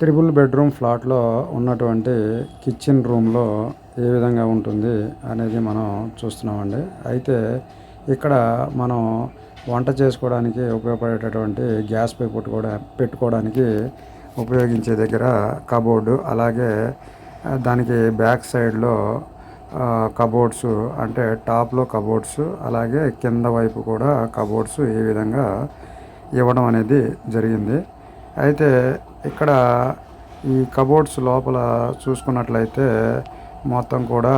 Triple bedroom ఫ్లాట్లో ఉన్నటువంటి kitchen రూమ్లో ఏ విధంగా ఉంటుంది అనేది మనం చూస్తున్నామండి. అయితే ఇక్కడ మనం వంట చేసుకోవడానికి ఉపయోగపడేటటువంటి గ్యాస్ పై పెట్టుకోవడా పెట్టుకోవడానికి ఉపయోగించే దగ్గర కబోర్డు అలాగే దానికి బ్యాక్ సైడ్లో కబోర్డ్స్ అంటే టాప్లో కబోర్డ్స్ అలాగే కింద వైపు కూడా కబోర్డ్స్ ఈ విధంగా ఇవ్వడం అనేది జరిగింది. అయితే ఇక్కడ ఈ కబోర్డ్స్ లోపల చూసుకున్నట్లయితే మొత్తం కూడా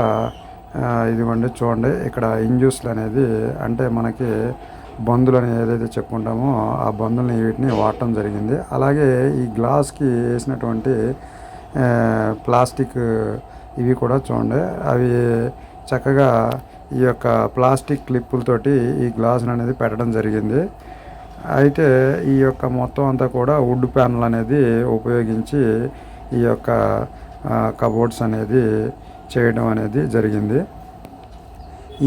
ఇదిగోండి చూడండి ఇక్కడ ఇంజ్యూస్లు అనేది అంటే మనకి బందులు అని ఏదైతే చెప్పుకుంటామో ఆ బందుల్ని వీటిని వాడటం జరిగింది. అలాగే ఈ గ్లాస్కి వేసినటువంటి ప్లాస్టిక్ ఇవి కూడా చూడండి అవి చక్కగా ఈ యొక్క ప్లాస్టిక్ క్లిప్పులతోటి ఈ గ్లాస్ అనేది పెట్టడం జరిగింది. అయితే ఈ యొక్క మొత్తం అంతా కూడా వుడ్ ప్యానల్ అనేది ఉపయోగించి ఈ యొక్క కబోర్డ్స్ అనేది చేయడం అనేది జరిగింది.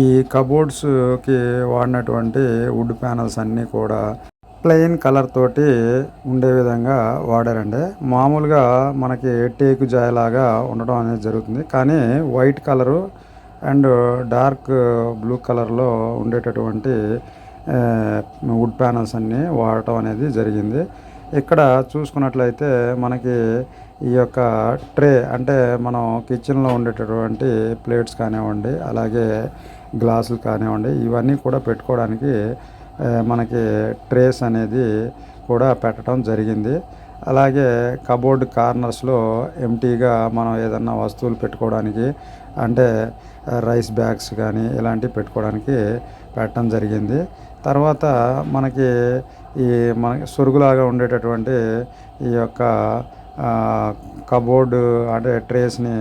ఈ కబోర్డ్స్కి వాడినటువంటి వుడ్ ప్యానల్స్ అన్నీ కూడా ప్లెయిన్ కలర్ తోటి ఉండే విధంగా వాడారండి. మామూలుగా మనకి టేకు జాయలాగా ఉండడం అనేది జరుగుతుంది. కానీ white colour and dark blue కలర్లో ఉండేటటువంటి వుడ్ ప్యానల్స్ అన్నీ వాడటం అనేది జరిగింది. ఇక్కడ చూసుకున్నట్లయితే మనకి ఈ యొక్క ట్రే అంటే మనం కిచెన్లో ఉండేటటువంటి ప్లేట్స్ కానివ్వండి అలాగే గ్లాసులు కానివ్వండి ఇవన్నీ కూడా పెట్టుకోవడానికి మనకి ట్రేస్ అనేది కూడా పెట్టడం జరిగింది. అలాగే కబోర్డ్ కార్నర్స్లో ఎంటీగా మనం ఏదన్నా వస్తువులు పెట్టుకోవడానికి అంటే రైస్ బ్యాగ్స్ కానీ ఇలాంటివి పెట్టుకోవడానికి పెట్టడం జరిగింది. తర్వాత మనకి ఈ మనకి సొరుగులాగా ఉండేటటువంటి ఈ యొక్క కబోర్డు అంటే ట్రేస్ని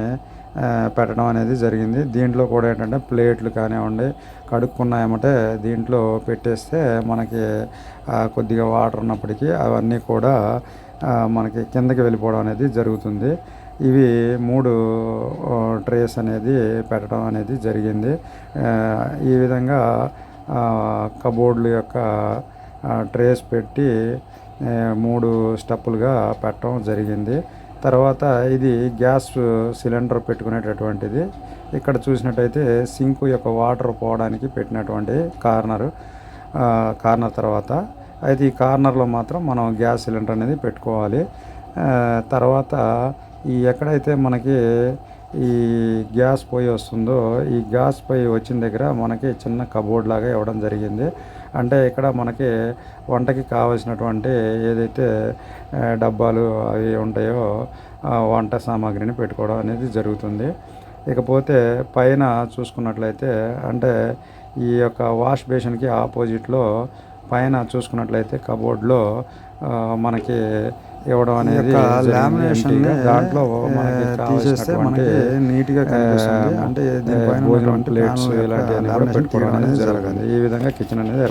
పెట్టడం అనేది జరిగింది. దీంట్లో కూడా ఏంటంటే ప్లేట్లు కానివ్వండి కడుక్కున్నాయమంటే దీంట్లో పెట్టేస్తే మనకి కొద్దిగా వాటర్ ఉన్నప్పటికీ అవన్నీ కూడా మనకి కిందకి వెళ్ళిపోవడం అనేది జరుగుతుంది. ఇవి మూడు ట్రేస్ అనేది పెట్టడం అనేది జరిగింది. ఈ విధంగా కబోర్డుల యొక్క ట్రేస్ పెట్టి మూడు స్టెప్పులుగా పెట్టడం జరిగింది. తర్వాత ఇది గ్యాస్ సిలిండర్ పెట్టుకునేటటువంటిది. ఇక్కడ చూసినట్టయితే సింక్ యొక్క వాటర్ పోవడానికి పెట్టినటువంటి కార్నర్ కార్నర్ తర్వాత. అయితే ఈ కార్నర్లో మాత్రం మనం గ్యాస్ సిలిండర్ అనేది పెట్టుకోవాలి. తర్వాత ఈ ఎక్కడైతే మనకి ఈ గ్యాస్ పొయ్యి వస్తుందో ఈ గ్యాస్ పొయ్యి వచ్చిన దగ్గర మనకి చిన్న కబోర్డ్ లాగా ఇవ్వడం జరిగింది. అంటే ఇక్కడ మనకి వంటకి కావలసినటువంటి ఏదైతే డబ్బాలు అవి ఉంటాయో వంట సామాగ్రిని పెట్టుకోవడం అనేది జరుగుతుంది. ఇకపోతే పైన చూసుకున్నట్లయితే అంటే ఈ యొక్క వాష్ బేసిన్కి ఆపోజిట్లో పైన చూసుకున్నట్లయితే కబోర్డ్లో మనకి ఇవ్వడం అనేది యొక్క జరిగింది. lamination ని, దాంట్లో మనకి తీసేస్తే మనకి నీట్గా కనిపిస్తుంది. అంటే భోజనం ప్లేట్స్ ఇలాంటివన్నీ కూడా పెట్టుకోవడం అనేది జరగదు ఈ విధంగా కిచెన్ అనేది